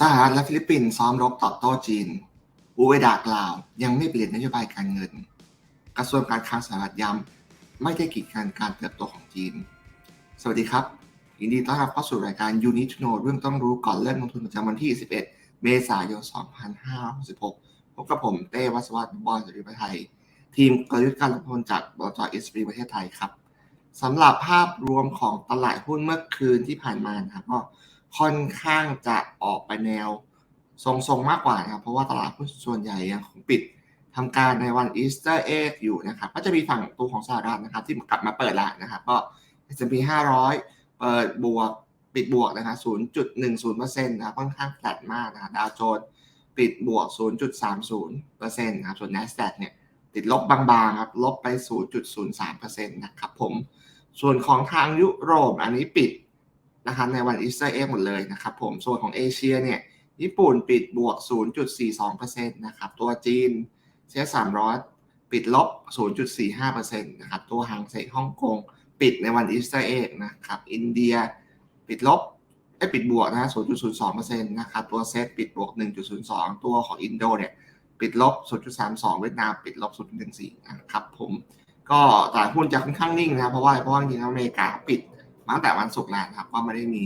สหรัฐและฟิลิปปินส์ซ้อมรบตอบโต้จีน อูเอดากล่าว ยังไม่เปลี่ยนนโยบายการเงิน กระทรวงการคลังสหรัฐย้ำไม่ได้กีดกันการเติบโตของจีน สวัสดีครับ ยินดีต้อนรับเข้าสู่รายการ You Need to Know เรื่องต้องรู้ก่อนเริ่มลงทุนประจำวันที่ 11 เมษายน 2566 พบกับผมเต้วัสวัตบอลสุริประไทย ทีมกลยุทธ์การลงทุนจากบลจอิสปีประเทศไทยครับสำหรับภาพรวมของตลาดหุ้นเมื่อคืนที่ผ่านมานะครับก็ ค่อนข้างจะออกไปแนวทรงๆมากกว่านะครับ เพราะว่าตลาดหุ้นส่วนใหญ่ยังคงปิดทำการในวันอีสเตอร์เอ็กอยู่นะครับ ก็จะมีฝั่งตัวของสหรัฐนะครับ ที่กลับมาเปิดล้วนะครับ ก็ S&P 500 เปิดบวกปิดบวกนะครับ0.10%นะครับค่อนข้างแฟลตมากนะครับดาวโจนส์ปิดบวก 0.30%นะครับ ส่วน NASDAQ เนี่ยติดลบบางๆครับ ลบไป 0.03%นะครับผม ส่วนของทางยุโรปอันนี้ปิด นะครับในวันอีสเตอร์เอ็กหมดเลยนะครับผมส่วนของเอเชียเนี่ยญี่ปุ่นปิดบวก 0.42%นะครับตัวจีนเซีย300ปิดลบ 0.45%นะครับตัวหางเซ็ฮ่องกงปิดในวันอีสเตอร์เอ็กนะครับอินเดียปิดลบไอ้ปิดบวกนะ0.02%นะครับตัวเซตปิดบวก 1.02 ตัวของอินโดเนี่ยปิดลบ 0.32 เวียดนามปิดลบ 0.14 นะครับผมก็ตลาดหุ้นจะค่อนข้างนิ่งนะเพราะว่าเพราะว่าจริงๆอเมริกาปิด ตั้งแต่วันศุกร์แล้วครับ ก็ไม่ได้มี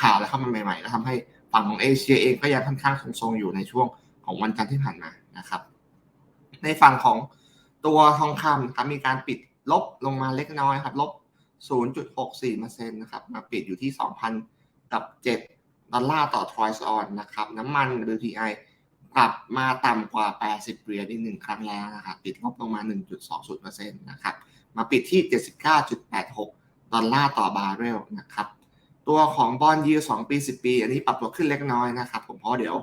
ข่าวอะไรเข้ามาใหม่ๆ แล้วทำให้ฝั่งของเอเชียเองก็ยังค่อนข้างทรงๆอยู่ในช่วงของวันจันทร์ที่ผ่านมานะครับ ในฝั่งของตัวทองคำครับมีการปิดลบลงมาเล็กน้อยครับลบ 0.64%นะครับมาปิดอยู่ที่ 2,000กับ7ดอลลาร์ต่อทรอยส์ออนนะครับน้ำมัน WTI กลับมาต่ำกว่า 80 เหรียญอีกหนึ่งครั้งแล้วนะครับปิดลบลงมา 1.20%นะครับมาปิดที่ 79.86 ดอลลาร์ต่อบาร์เรลนะครับตัวของบอลยู2ปี 10 ปี อันนี้ปรับตัวขึ้นเล็กน้อยนะครับผมเพราะเดี๋ยว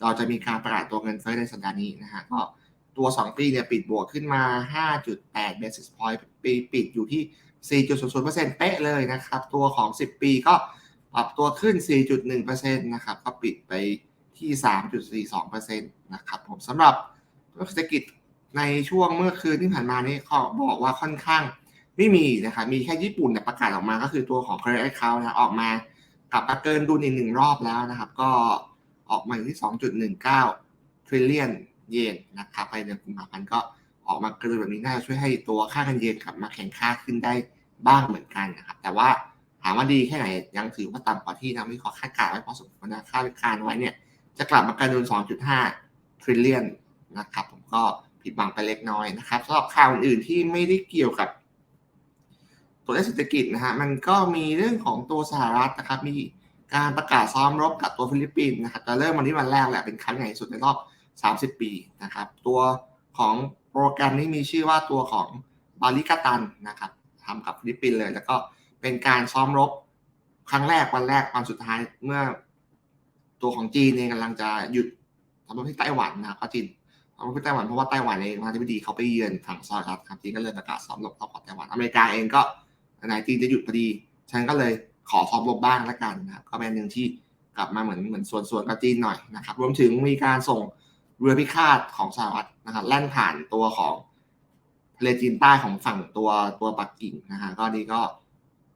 เราจะมีการประกาศตัวเงินเฟ้อในสัปดาห์นี้นะฮะก็ตัว 2 ปีเนี่ยปิดบวกขึ้นมา 5.8 basis point ปีปิดอยู่ที่ 4.00%เป๊ะเลยนะครับ ตัวของ 10 ปีก็ปรับตัวขึ้น 4.1%นะครับก็ปิดไปที่ 3.42%นะครับผมสำหรับเศรษฐกิจในช่วงเมื่อคืนที่ผ่านมานี้เขาบอกว่าค่อนข้าง ไม่มีนะครับมีแค่ญี่ปุ่นเนี่ยประกาศออกมาก็คือตัวของ Current Account นะออกมากลับมาเกินดุลอีกหนึ่งรอบแล้วนะครับ ก็ออกมาอยู่ที่ 2.19 trillion เยนนะครับภายในเดือนกุมภาพันธ์ก็ออกมาเกินแบบนี้น่าจะช่วยให้ตัวค่าเงินเยนกลับมาแข็งค่าขึ้นได้บ้างเหมือนกันนะครับ แต่ว่าถามว่าดีแค่ไหนยังถือว่าต่ำกว่าที่นักวิเคราะห์คาดการณ์ไว้พอสมควรนะคาดการณ์ไว้เนี่ยจะกลับมาเกินดุล2.5 trillion นะครับ ผมก็ผิดบังไปเล็กน้อยนะครับสำหรับข่าวอื่นๆที่ไม่ได้เกี่ยวกับ ตัวเลขเศรษฐกิจนะฮะมันก็มีเรื่องของตัวสหรัฐนะครับ มีการประกาศซ้อมรบกับตัวฟิลิปปินส์นะครับจะเริ่มวันนี้วันแรกแหละเป็นครั้งใหญ่สุดในรอบ 30 ปีนะครับ ตัวของโปรแกรมนี้มีชื่อว่าตัวของบาลิกาตันนะครับทำกับฟิลิปปินส์เลย แล้วก็เป็นการซ้อมรบครั้งแรกวันแรกวันสุดท้ายเมื่อ ตัวของจีนเองกำลังจะหยุดทำรบที่ไต้หวันนะครับจีนทำรบที่ไต้หวันเพราะว่าไต้หวันเองมาที่ดีเขาไปเยือนฝั่งสหรัฐครับจีนก็เลยประกาศซ้อมรบเข้ากับไต้หวันอเมริกาเองก็ ไหนจีนจะหยุดพอดี ฉันก็เลยขอซอมรบบ้างแล้วกันนะครับก็เป็นหนึ่งที่กลับมาเหมือนเหมือนส่วนๆกับจีนหน่อยนะครับ รวมถึงมีการส่งเรือพิฆาตของสหรัฐนะครับแล่นผ่านตัวของทะเลจีนใต้ของฝั่งตัวตัวปักกิ่งนะฮะก็นี่ก็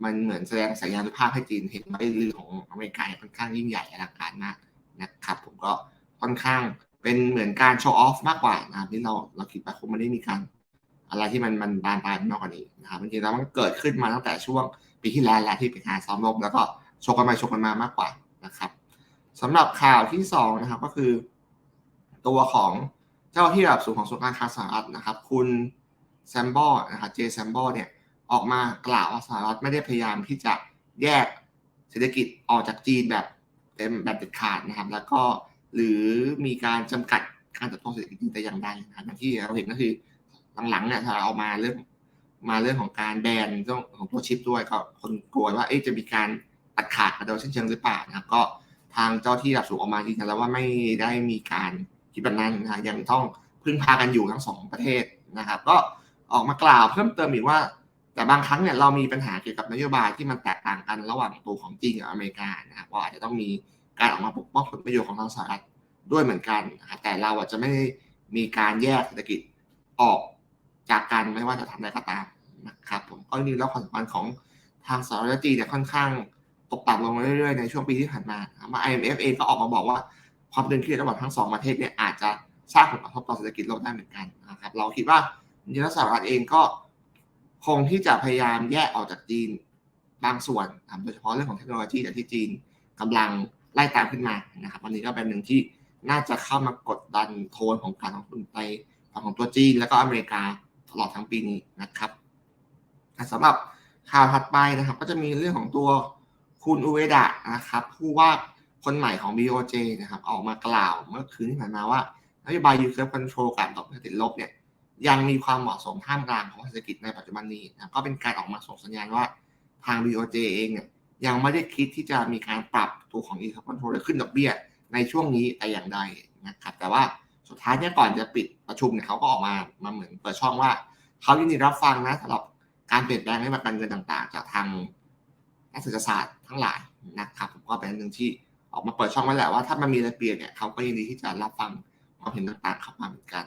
มันเหมือนแสดงสัญญาณภาพให้จีนเห็นว่าเรือของอเมริกาค่อนข้างยิ่งใหญ่อลังการมากนะครับผมก็ค่อนข้างเป็นเหมือนการโชว์ออฟมากกว่านะครับที่เราเราคิดว่าคงไม่ได้มีการ อะไรที่มันมันบานปลายมากกว่านี้นะครับจริงๆแล้วมันเกิดขึ้นมาตั้งแต่ช่วงปีที่แล้วแหละที่เป็นการซ้อมรบแล้วก็ชกกันไปชกกันมามากกว่านะครับสำหรับข่าวที่2นะครับก็คือ ตัวของเจ้าที่ระดับสูงของส่วนการค้าสหรัฐนะครับ คุณแซมบอลนะครับเจแซมบอลเนี่ยออกมากล่าวว่าสหรัฐไม่ได้พยายามที่จะแยกเศรษฐกิจออกจากจีนแบบเต็มแบบเด็ดขาดนะครับ แล้วก็หรือมีการจำกัดการเติบโตเศรษฐกิจแต่อย่างใดนะที่เราเห็นก็คือ หลังๆเนี่ยเราเอามาเรื่องมาเรื่องของการแบนเรื่องของตัวชิปด้วยก็คนกลัวว่าจะมีการตัดขาดกันโดยเช่นเชิงหรือเปล่านะก็ทางเจ้าที่ระดับสูงออกมายืนยันแล้วว่าไม่ได้มีการคิดแบบนั้นนะยังต้องพึ่งพากันอยู่ทั้งสองประเทศนะครับ ก็ออกมากล่าวเพิ่มเติมอีกว่า แต่บางครั้งเนี่ยเรามีปัญหาเกี่ยวกับนโยบายที่มันแตกต่างกันระหว่างตัวของจีนกับอเมริกานะครับว่าอาจจะต้องมีการออกมาปกป้องผลประโยชน์ของทางสหรัฐด้วยเหมือนกันนะครับแต่เราอาจจะไม่มีการแยกเศรษฐกิจออก จากกันไม่ว่าจะทำอะไรก็ตามนะครับผมก็นี่แล้วความสัมพันธ์ของทางสหรัฐจีนเนี่ยค่อนข้างตกต่ำลงเรื่อยๆในช่วงปีที่ผ่านมามา IMF เองก็ออกมาบอกว่าความตึงเครียดระหว่างทั้งสองประเทศเนี่ยอาจจะสร้างผลกระทบต่อเศรษฐกิจโลกได้เหมือนกันนะครับเราคิดว่าจริงๆแล้วสหรัฐเองก็คงที่จะพยายามแยกออกจากจีนบางส่วนนะครับโดยเฉพาะเรื่องของเทคโนโลยีแต่ที่จีนกำลังไล่ตามขึ้นมานะครับวันนี้ก็เป็นหนึ่งที่น่าจะเข้ามากดดันโทนของการลงทุนในฝั่งของตัวจีนแล้วก็อเมริกา ลอดทั้งปีนี้นะครับสำหรับข่าวถัดไปนะครับ ก็จะมีเรื่องของตัวคุณอุเวดะนะครับ ผู้ว่าคนใหม่ของ BOJ นะครับ ออกมากล่าวเมื่อคืนที่ผ่านมาว่านโยบาย Yield Curve Control การดอบี้ยติดลบเนี่ยยังมีความเหมาะสมท่ามกลางของเศรษฐกิจในปัจจุบันนี้นะก็เป็นการออกมาส่งสัญญาณว่าทาง BOJ เองเนี่ยยังไม่ได้คิดที่จะมีการปรับตัวของ Yield Curve Control หรือขึ้นดอกเบี้ยในช่วงนี้แต่อย่างใดนะครับแต่ว่า สุดท้ายเนี่ยก่อนจะปิดประชุมเนี่ยเขาก็ออกมามาเหมือนเปิดช่องว่าเขายินดีรับฟังนะสำหรับการเปลี่ยนแปลงในการเงินต่าง ๆ จากทางนักเศรษฐศาสตร์ทั้งหลายนะครับผมก็เป็นหนึ่งที่ออกมาเปิดช่องไว้แหละว่าถ้ามันมีอะไรเปลี่ยนเนี่ยเขาก็ยินดีที่จะรับฟังความเห็นต่างๆเข้ามาเหมือนกัน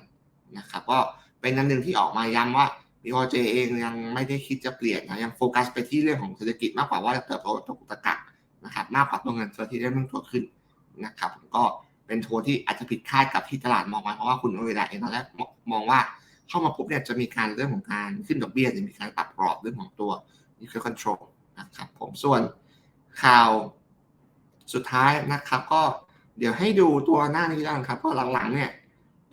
นะครับก็เป็นอันหนึ่งที่ออกมาย้ำว่า BOJ เองยังไม่ได้คิดจะเปลี่ยนนะยังโฟกัสไปที่เรื่องของเศรษฐกิจมากกว่าว่าจะเติบโตตกุตะกักนะครับมากกว่าตัวเงินเฟ้อที่ได้เพิ่มตัวขึ้นนะครับผมก็ เป็นโทนที่อาจจะผิดคาดกับที่ตลาดมองไว้เพราะว่าคุณโอเวดาเองตอนแรกมองว่าเข้ามาปุ๊บเนี่ยจะมีการเรื่องของการขึ้นดอกเบี้ยจะมีการปรับกรอบเรื่องของตัว Yield Control นะครับผมส่วนข่าวสุดท้ายนะครับก็เดี๋ยวให้ดูตัวหน้านี้แล้วกันครับเพราะหลังๆเนี่ย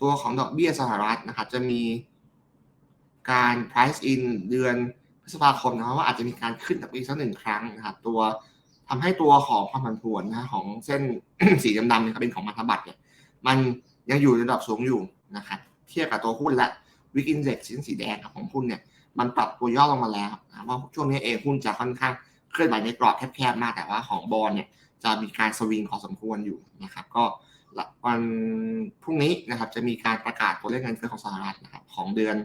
ตัวของดอกเบี้ยสหรัฐนะครับจะมีการ price in เดือนพฤษภาคมนะครับว่าอาจจะมีการขึ้นดอกเบี้ยสักหนึ่งครั้งนะครับตัว ทำให้ตัวของความผันผวนนะของเส้นสีดำๆเนี่ยครับเป็นของพัธบัตรเนี่ยมันยังอยู่ในระดับสูงอยู่นะครับเทียบกับตัวหุ้นและวิกอินเด็กซ์สีแดงของหุ้นเนี่ยมันปรับตัวย่อลงมาแล้วนะว่าช่วงนี้เองหุ้นจะค่อนข้างเคลื่อนไหวในกรอบแคบๆมากแต่ว่าของบอลเนี่ยจะมีการสวิงพอสมควรอยู่นะครับก็วันพรุ่งนี้นะครับจะมีการประกาศตัวเลขเงินเฟ้อของสหรัฐนะครับของเดือน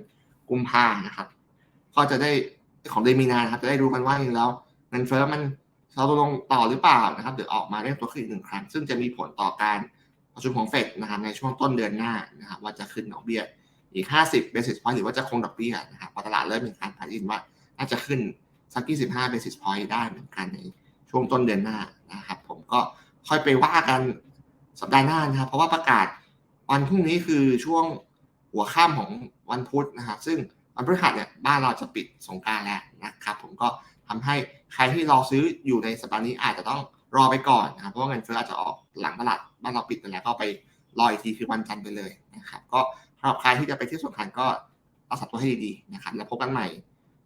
กุมภานะครับ ก็จะได้ของเดือนมีนาครับจะได้รู้กันว่าจริงแล้วเงินเฟ้อมัน เราลงต่อหรือเปล่านะครับเดี๋ยวออกมาเร่งตัวขึ้นอีกหนึ่งครั้ง ซึ่งจะมีผลต่อการประชุมของเฟดนะครับในช่วงต้นเดือนหน้านะครับว่าจะขึ้นดอกเบี้ยอีก 50 basis point หรือว่าจะคงดอกเบี้ยนะครับตลาดเริ่มมีการผ่านอินว่าน่าจะขึ้นสัก25 basis point ได้เหมือนกันในช่วงต้นเดือนหน้านะครับ ผมก็ค่อยไปว่ากันสัปดาห์หน้านะครับ เพราะว่าประกาศวันพรุ่งนี้คือช่วงหัวข้ามของวันพุธนะครับซึ่งวันพฤหัสเนี่ยบ้านเราจะปิดสงการแล้วนะครับ ผมก็ ทำให้ใครที่รอซื้ออยู่ในสัปดาห์นี้อาจจะต้องรอไปก่อนนะครับเพราะว่าเงินเฟ้ออาจจะออกหลังตลาดบ้านเราปิดไปแล้วก็ไปรออีกทีคือวันจันทร์ไปเลยนะครับก็สำหรับใครที่จะไปที่สวนขันก็รักษาตัวให้ดีๆนะครับแล้วพบกันใหม่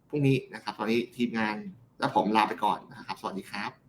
พรุ่งนี้นะครับตอนนี้ทีมงานและผมลาไปก่อนนะครับ สวัสดีครับ